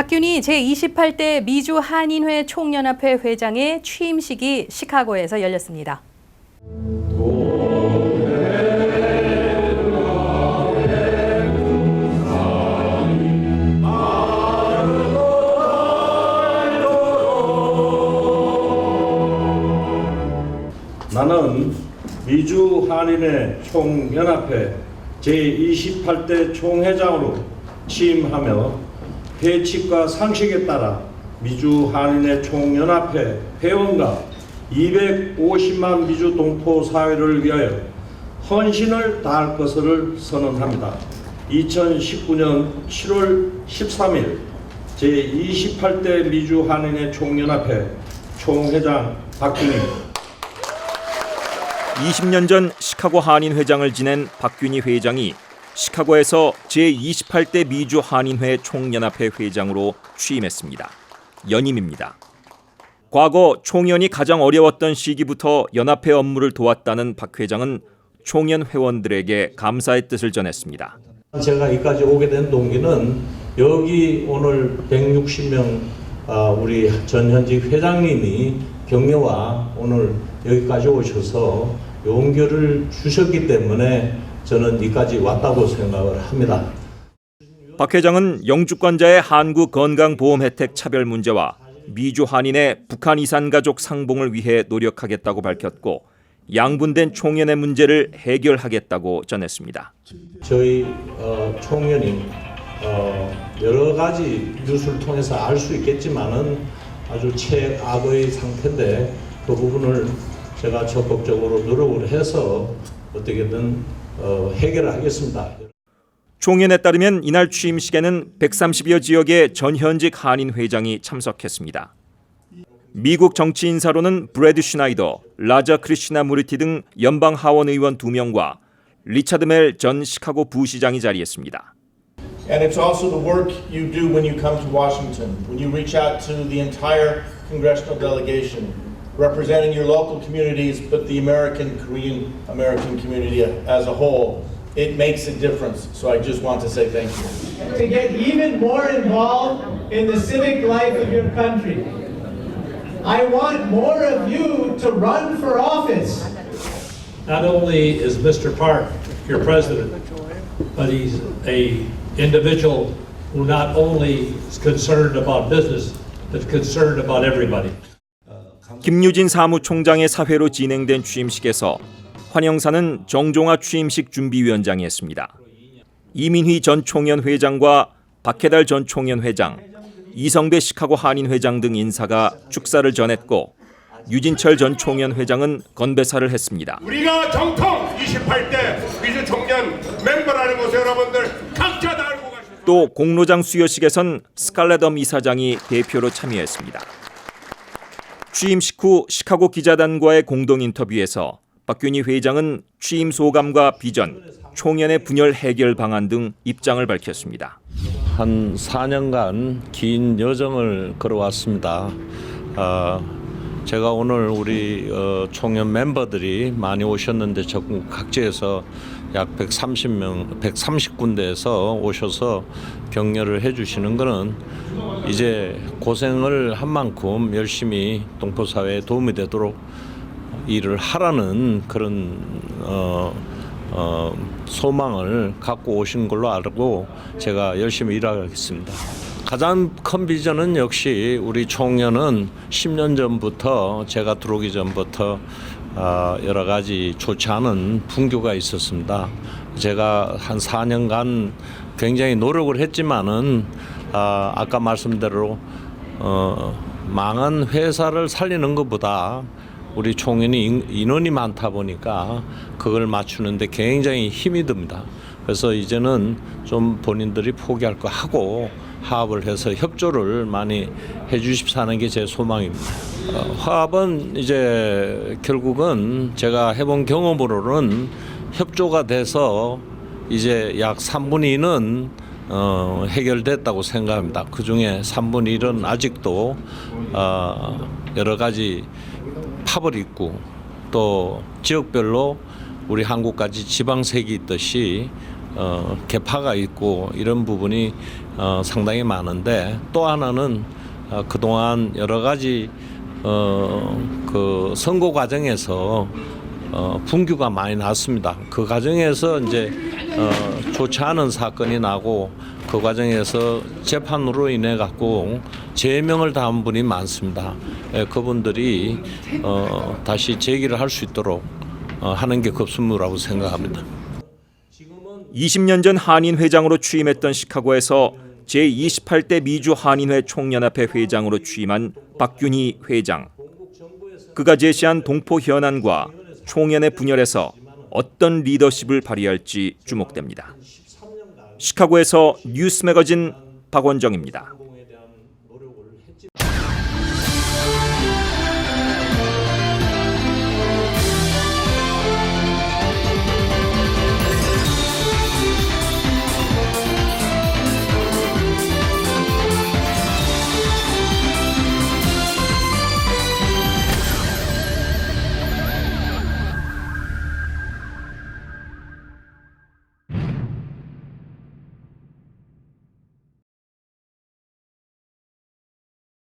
박균희 제28대 미주 한인회 총연합회 회장의 취임식이 시카고에서 열렸습니다. 나는 미주 한인회 총연합회 제28대 총회장으로 취임하며 회칙과 상식에 따라 미주 한인회 총연합회 회원과 250만 미주 동포 사회를 위하여 헌신을 다할 것을 선언합니다. 2019년 7월 13일 제28대 미주 한인회 총연합회 총회장 박균입니다. 20년 전 시카고 한인 회장을 지낸 박균희 회장이 시카고에서 제28대 미주 한인회 총연합회 회장으로 취임했습니다. 연임입니다. 과거 총연이 가장 어려웠던 시기부터 연합회 업무를 도왔다는 박 회장은 총연 회원들에게 감사의 뜻을 전했습니다. 제가 여기까지 오게 된 동기는 여기 오늘 160명 아, 우리 전 현직 회장님이 격려와 오늘 여기까지 오셔서 용기를 주셨기 때문에 저는 여기까지 왔다고 생각을 합니다. 박 회장은 영주권자의 한국 건강보험 혜택 차별 문제와 미주 한인의 북한 이산 가족 상봉을 위해 노력하겠다고 밝혔고 양분된 총연의 문제를 해결하겠다고 전했습니다. 저희 어, 총연이 어, 여러 가지 뉴스를 통해서 알 수 있겠지만은 아주 최악의 상태인데 그 부분을 제가 적극적으로 노력을 해서 어떻게든 어, 해결하겠습니다. 총연에 따르면 이날 취임식에는 130여 지역의 전현직 한인 회장이 참석했습니다. 미국 정치 인사로는 브래드 슈나이더, 라자 크리시나 무리티 등 연방 하원 의원 2명과 리차드 멜 전 시카고 부시장이 자리했습니다. And it's also the work you do when you come to Washington, when you reach out to the entire congressional delegation, representing your local communities, but the American, Korean American community as a whole. It makes a difference. So I just want to say thank you. to get even more involved in the civic life of your country. I want more of you to run for office. Not only is Mr. Park your president, but he's a individual who not only is concerned about business, but concerned about everybody. 김유진 사무총장의 사회로 진행된 취임식에서 환영사는 정종화 취임식 준비위원장이 했습니다. 이민휘 전 총연 회장과 박해달 전 총연 회장, 이성배 시카고 한인 회장 등 인사가 축사를 전했고 유진철 전 총연 회장은 건배사를 했습니다. 우리가 정통 28대 미주 청년 멤버라는 것을 여러분들 각자 다 알고 가십시오. 또 공로장 수여식에선 스칼렛엄 이사장이 대표로 참여했습니다. 취임 식 후 시카고 기자단과의 공동 인터뷰에서 박균희 회장은 취임 소감과 비전, 총연의 분열 해결 방안 등 입장을 밝혔습니다. 한 4년간 긴 여정을 걸어왔습니다. 어, 제가 오늘 우리 어, 총연 멤버들이 많이 오셨는데 전국 각지에서 약 130명, 130군데에서 오셔서 격려를 해주시는 것은 이제 고생을 한 만큼 열심히 동포 사회에 도움이 되도록 일을 하라는 그런 어, 어, 소망을 갖고 오신 걸로 알고 제가 열심히 일하겠습니다. 가장 큰 비전은 역시 우리 총연은 10년 전부터 제가 들어오기 전부터 어, 여러 가지 좋지 않은 분규가 있었습니다. 제가 한 4년간 굉장히 노력을 했지만은 아, 아까 말씀대로 어, 망한 회사를 살리는 것보다 우리 총연이 인- 인원이 많다 보니까 그걸 맞추는데 굉장히 힘이 듭니다. 그래서 이제는 좀 본인들이 포기할 거 하고 화합을 해서 협조를 많이 해 주십사 하는 게 제 소망입니다. 어, 화합은 이제 결국은 제가 해본 경험으로는 협조가 돼서 이제 약 3분의 2는 어, 해결됐다고 생각합니다. 그 중에 3분의 1은 아직도 어, 여러 가지 팝을 있고 또 지역별로 우리 한국까지 지방색이 있듯이 어, 개파가 있고 이런 부분이 어, 상당히 많은데 또 하나는 어, 그동안 여러 가지 어, 그 선거 과정에서 어, 분규가 많이 났습니다. 그 과정에서 이제 어, 좋지 않은 사건이 나고 그 과정에서 재판으로 인해 갖고 제명을 당한 분이 많습니다. 예, 그분들이 어, 다시 제기를 할 수 있도록 어, 하는 게 급선무라고 생각합니다. 20년 전 한인 회장으로 취임했던 시카고에서 제28대 미주 한인회 총연합회 회장으로 취임한 박균희 회장. 그가 제시한 동포 현안과 총연의 분열에서 어떤 리더십을 발휘할지 주목됩니다. 시카고에서 뉴스 매거진 박원정입니다.